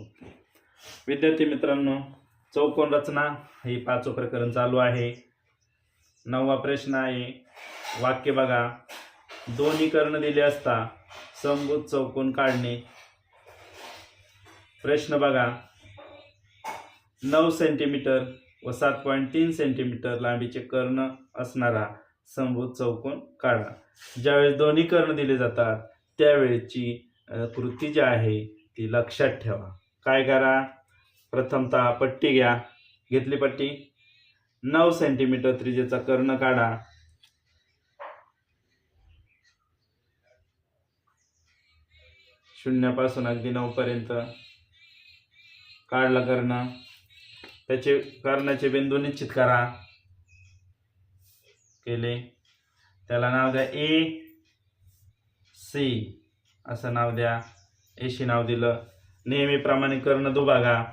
Okay विद्यार्थी मित्रांनो चौकोन रचना हे पाचवं प्रकरण चालू आहे. नववा प्रश्न आहे वाक्य बघा. दोन्ही कर्ण दिले असता समभूत चौकोन काढणे. प्रश्न बघा. नऊ सेंटीमीटर व सात पॉईंट तीन सेंटीमीटर लांबीचे कर्ण असणारा समभूत चौकोन काढा. ज्यावेळेस दोन्ही कर्ण दिले जातात त्यावेळेची कृती जी आहे ती लक्षात ठेवा. काय करा? प्रथमतः पट्टी घ्या. घेतली पट्टी? नऊ सेंटीमीटर त्रिजेचा कर्ण काढा. शून्यापासून अगदी नऊ पर्यंत काढला कर्ण. त्याचे कर्णाचे बिंदू निश्चित करा. केले. त्याला नाव द्या ए सी. असं नाव द्या. एशी नाव दिलं. नेहमीप्रमाणे कर्ण दुभागा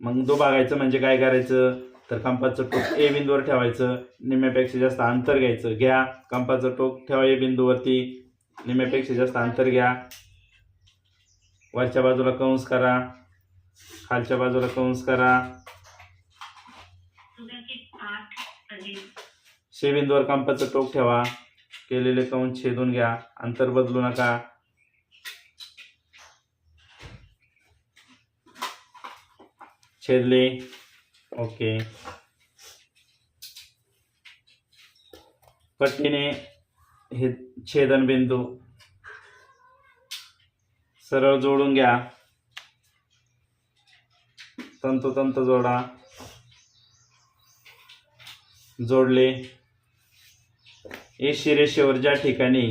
मग दुभागायचं म्हणजे काय करायचं? तर कंपाचं टोक ए बिंदूवर ठेवायचं निम्यापेक्षा जास्त अंतर घ्यायचं. घ्या. कंपाचं टोक ठेवा ए बिंदूवरती निम्यापेक्षा जास्त अंतर घ्या. वरच्या बाजूला कंस करा. खालच्या बाजूला कंस करा. सुधारित शेबिंदूवर कंपाचं टोक ठेवा. केलेले कंस छेदून घ्या. अंतर बदलू नका. छेदले. ओके. पट्टीने हे छेदन बिंदू सरळ जोडून घ्या. तंतोतंत जोडा. जोडले. एशी रेषेवर ज्या ठिकाणी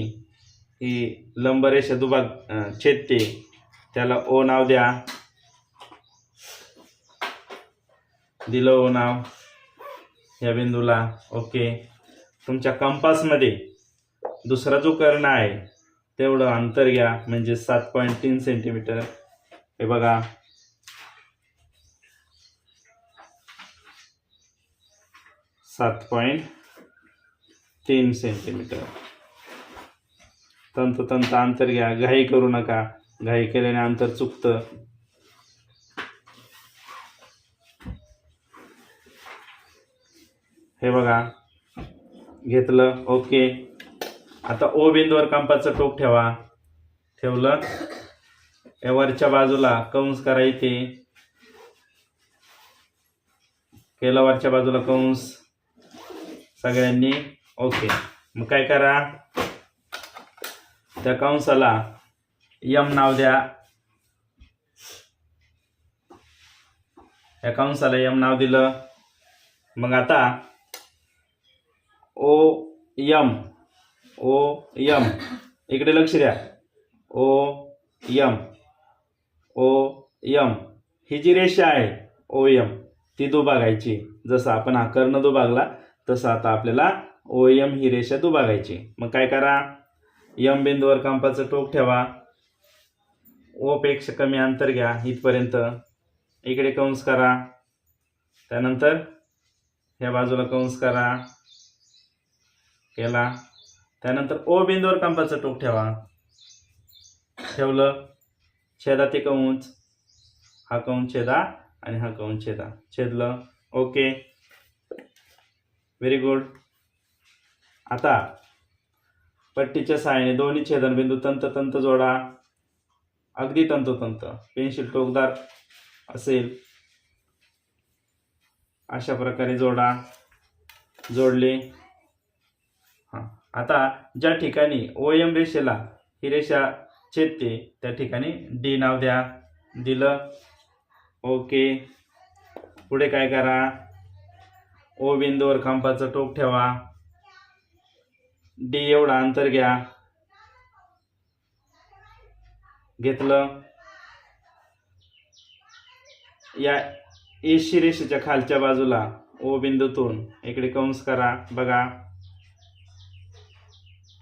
ही लंबरेषा दुभाग छेदते त्याला ओ नाव द्या. दिलं ओ नाव. या बिंदूला. ओके. तुमच्या कंपासमध्ये दुसरा जो कर्ण आहे तेवढं अंतर घ्या. म्हणजे सात पॉईंट तीन सेंटीमीटर हे बघा. सात पॉईंट तीन सेंटीमीटर तंतोतंत अंतर घ्या. घाई करू नका. घाई केल्याने अंतर चुकतं. हे बघा. घेतलं. ओके. आता ओ बिंदूवर कंपाचं टोक ठेवा. ठेवलं. या वरच्या बाजूला कंस करा इथे. केलं वरच्या बाजूला कंस. सगळ्यांनी. ओके. मग काय करा? त्या कंसाला यम नाव द्या. या कंसाला यम नाव दिलं. मग आता ओ यम ओ यम. इकडे लक्ष द्या. ओ यम ओ यम. ही जी रेषा आहे ओ यम ती दुभागायची. जसं आपण हा कर्ण दुभागला तसं आता आपल्याला ओ यम ही रेषा दुभागायची. मग काय करा? यम बिंदूवर कंपाचं टोक ठेवा. ओपेक्षा कमी अंतर घ्या इथपर्यंत. इकडे कंस करा. त्यानंतर ह्या बाजूला कंस करा. केला. त्यानंतर ओ बिंदूवर कंपाचं टोक ठेवा. ठेवलं. छेदा ते कंच हा कंस छेदा आणि हा कंस छेदा. छेदलं. ओके. व्हेरी गुड आता पट्टीच्या सहाय्याने दोन्ही छेदनबिंदू तंत तंत जोडा. अगदी तंतोतंत पेन्सिल टोकदार असेल. अशा प्रकारे जोडा. जोडले. हां. आता ज्या ठिकाणी ओ एम रेषेला ही रेषा छेदते त्या ठिकाणी डी नाव द्या. दिलं. ओके. पुढे काय करा? ओ बिंदूवर खांबाचं टोक ठेवा. डी एवढा अंतर घ्या. घेतलं. या एशी रेषेच्या खालच्या बाजूला ओ बिंदूतून इकडे कंस करा. बघा.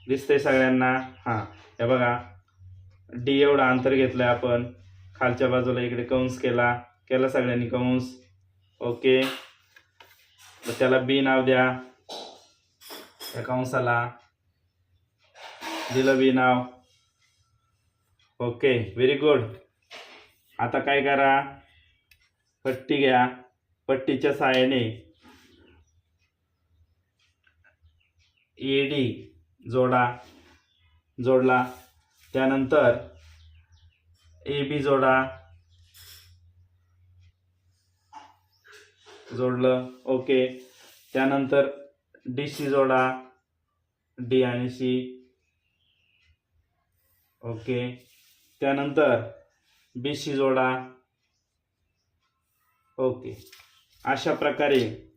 दिसतंय सगळ्यांना. हां हे बघा. डी एवढं अंतर घेतलंय आपण. खालच्या बाजूला इकडे कंस केला. केला सगळ्यांनी कंस. ओके. तर त्याला बी नाव द्या. त्या कंसाला. दिलं बी नाव. Okay very good. आता काय करा? पट्टी घ्या. पट्टीच्या सहाय्याने ए डी. जोडा जोडला. त्यानंतर ए बी जोडा. जोडलं ओके. त्यानंतर डी सी जोडा. डी आणि सी. ओके. त्यानंतर बी सी जोडा. ओके. अशा प्रकारे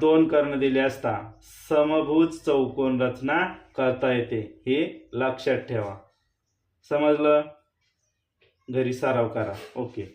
दोन कर्ण दिले असता समभुज चौकोन रचना करता येते हे लक्षात ठेवा. समजलं? घरी सराव करा. ओके